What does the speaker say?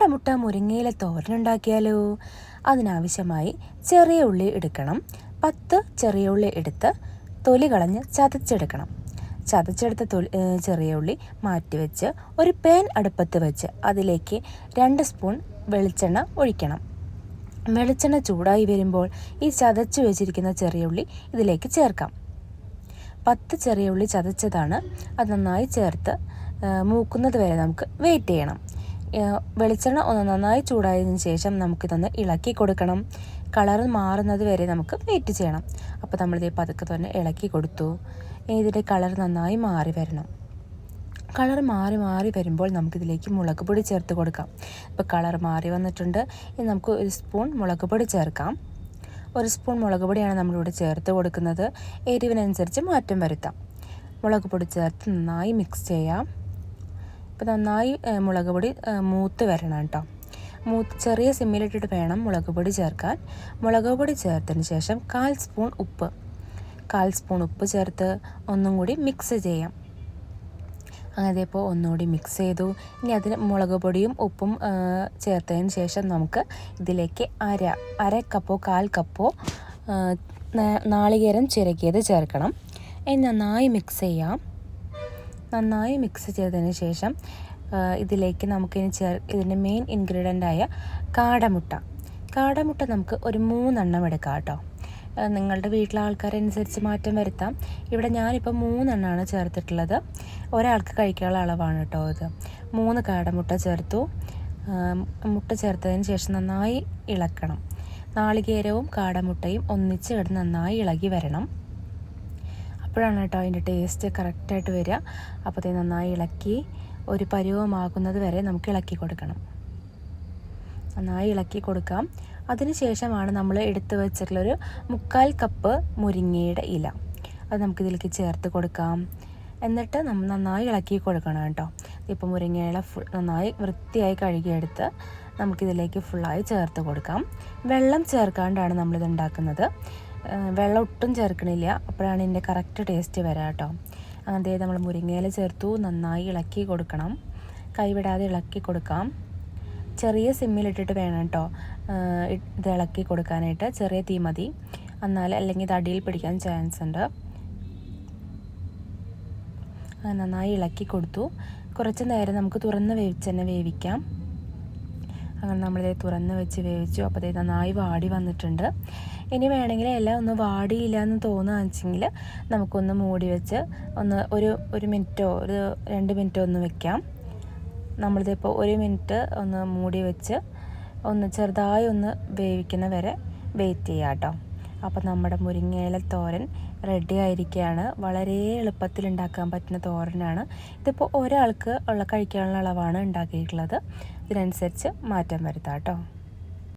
കാടമുട്ട മുരിങ്ങയില തോരനുണ്ടാക്കിയാലോ? അതിനാവശ്യമായി ചെറിയ ഉള്ളി എടുക്കണം. പത്ത് ചെറിയ ഉള്ളി എടുത്ത് തൊലി കളഞ്ഞ് ചതച്ചെടുക്കണം. ചതച്ചെടുത്ത തൊലി ചെറിയ ഉള്ളി മാറ്റിവെച്ച് ഒരു പാൻ അടുപ്പത്ത് വെച്ച് അതിലേക്ക് രണ്ട് സ്പൂൺ വെളിച്ചെണ്ണ ഒഴിക്കണം. വെളിച്ചെണ്ണ ചൂടായി വരുമ്പോൾ ഈ ചതച്ച് വെച്ചിരിക്കുന്ന ചെറിയ ഉള്ളി ഇതിലേക്ക് ചേർക്കാം. പത്ത് ചെറിയ ഉള്ളി ചതച്ചതാണ്. അത് നന്നായി ചേർത്ത് മൂക്കുന്നത് വരെ നമുക്ക് വെയിറ്റ് ചെയ്യണം. വെളിച്ചെണ്ണ ഒന്ന് നന്നായി ചൂടായതിനു ശേഷം നമുക്കിതൊന്ന് ഇളക്കി കൊടുക്കണം. കളർ മാറുന്നത് വരെ നമുക്ക് വെയിറ്റ് ചെയ്യണം. അപ്പോൾ നമ്മളിത് പതുക്കെ തന്നെ ഇളക്കി കൊടുത്തു. ഇതിന്റെ കളർ നന്നായി മാറി വരണം. കളർ മാറി മാറി വരുമ്പോൾ നമുക്കിതിലേക്ക് മുളക് പൊടി ചേർത്ത് കൊടുക്കാം. ഇപ്പോൾ കളർ മാറി വന്നിട്ടുണ്ട്. ഇനി നമുക്ക് ഒരു സ്പൂൺ മുളക് പൊടി ചേർക്കാം. ഒരു സ്പൂൺ മുളക് പൊടിയാണ് നമ്മളിവിടെ ചേർത്ത് കൊടുക്കുന്നത്. എരിവിനനുസരിച്ച് മാറ്റം വരുത്താം. മുളക് പൊടി ചേർത്ത് നന്നായി മിക്സ് ചെയ്യാം. ഇപ്പോൾ നന്നായി മുളക് പൊടി മൂത്ത് വരണം കേട്ടോ. മൂത്ത് ചെറിയ സിമ്മിലിട്ടിട്ട് വേണം മുളക് പൊടി ചേർക്കാൻ. മുളക് പൊടി ചേർത്തതിന് ശേഷം കാൽ സ്പൂൺ ഉപ്പ്. കാൽ സ്പൂൺ ഉപ്പ് ചേർത്ത് ഒന്നും കൂടി മിക്സ് ചെയ്യാം. അങ്ങനെ ഇപ്പോൾ ഒന്നുകൂടി മിക്സ് ചെയ്തു. ഇനി അതിന് മുളക് പൊടിയും ഉപ്പും ചേർത്തതിന് ശേഷം നമുക്ക് ഇതിലേക്ക് അര അര കപ്പോ കാൽ കപ്പോ നാളികേരം ചിരകിയത് ചേർക്കണം. ഇനി നന്നായി മിക്സ് ചെയ്യാം. നന്നായി മിക്സ് ചെയ്തതിന് ശേഷം ഇതിലേക്ക് നമുക്കിനി ചേർ ഇതിന്റെ മെയിൻ ഇൻഗ്രീഡിയന്റായ കാടമുട്ട. കാടമുട്ട നമുക്ക് ഒരു മൂന്നെണ്ണം എടുക്കാം കേട്ടോ. നിങ്ങളുടെ വീട്ടിലെ ആൾക്കാരനുസരിച്ച് മാറ്റം വരുത്താം. ഇവിടെ ഞാനിപ്പോൾ മൂന്നെണ്ണമാണ് ചേർത്തിട്ടുള്ളത്. ഒരാൾക്ക് കഴിക്കാനുള്ള അളവാണ് കേട്ടോ ഇത്. മൂന്ന് കാടമുട്ട ചേർത്തു. മുട്ട ചേർത്തതിന് ശേഷം നന്നായി ഇളക്കണം. നാളികേരവും കാടമുട്ടയും ഒന്നിച്ച് കിടന്ന് നന്നായി ഇളകി വരണം. അപ്പോഴാണ് കേട്ടോ അതിന്റെ ടേസ്റ്റ് കറക്റ്റായിട്ട് വരിക. അപ്പോൾ നന്നായി ഇളക്കി ഒരു പരുവമാകുന്നത് വരെ നമുക്ക് ഇളക്കി കൊടുക്കണം. നന്നായി ഇളക്കി കൊടുക്കാം. അതിനുശേഷമാണ് നമ്മൾ എടുത്തു വെച്ചിട്ടുള്ളൊരു മുക്കാൽ കപ്പ് മുരിങ്ങയുടെ ഇല. അത് നമുക്കിതിലേക്ക് ചേർത്ത് കൊടുക്കാം. എന്നിട്ട് നമ്മൾ നന്നായി ഇളക്കി കൊടുക്കണം കേട്ടോ. ഇപ്പോൾ മുരിങ്ങയില ഫുൾ നന്നായി വൃത്തിയായി കഴുകിയെടുത്ത് നമുക്കിതിലേക്ക് ഫുള്ളായി ചേർത്ത് കൊടുക്കാം. വെള്ളം ചേർക്കാണ്ടാണ് നമ്മളിത് ഉണ്ടാക്കുന്നത്. വെള്ളം ഒട്ടും ചേർക്കണില്ല. അപ്പോഴാണ് ഇതിന്റെ കറക്റ്റ് ടേസ്റ്റ് വരാം കേട്ടോ അങ്ങനത്തെ നമ്മൾ മുരിങ്ങയില ചേർത്തു. നന്നായി ഇളക്കി കൊടുക്കണം. കൈവിടാതെ ഇളക്കി കൊടുക്കാം. ചെറിയ സിമ്മിലിട്ടിട്ട് വേണം കേട്ടോ ഇത് ഇളക്കി കൊടുക്കാനായിട്ട്. ചെറിയ തീ മതി. എന്നാൽ അല്ലെങ്കിൽ ഇത് അടിയിൽ പിടിക്കാൻ ചാൻസ് ഉണ്ട്. നന്നായി ഇളക്കി കൊടുത്തു. കുറച്ച് നേരം നമുക്ക് തുറന്ന് വേവിച്ച് തന്നെ വേവിക്കാം. അങ്ങനെ നമ്മളിത് തുറന്ന് വെച്ച് വേവിച്ചു. അപ്പോൾ ഇത് നന്നായി വാടി വന്നിട്ടുണ്ട്. ഇനി വേണമെങ്കിൽ എല്ലാം ഒന്ന് വാടിയില്ല എന്ന് തോന്നുകയെന്ന് വെച്ചെങ്കിൽ നമുക്കൊന്ന് മൂടി വെച്ച് ഒന്ന് ഒരു ഒരു മിനിറ്റോ ഒരു രണ്ട് മിനിറ്റോ ഒന്ന് വെക്കാം. നമ്മളിതിപ്പോൾ ഒരു മിനിറ്റ് ഒന്ന് മൂടി വെച്ച് ഒന്ന് ചെറുതായി ഒന്ന് വേവിക്കുന്ന വരെ വെയിറ്റ് ചെയ്യാം കേട്ടോ. അപ്പോൾ നമ്മുടെ മുരിങ്ങയില തോരൻ റെഡി ആയിരിക്കുകയാണ്. വളരെ എളുപ്പത്തിൽ ഉണ്ടാക്കാൻ പറ്റുന്ന തോരനാണ്. ഇതിപ്പോൾ ഒരാൾക്ക് ഉള്ള കഴിക്കാനുള്ള അളവാണ് ഉണ്ടാക്കിയിട്ടുള്ളത്. ഇതിനനുസരിച്ച് മാറ്റം വരുത്താം കേട്ടോ.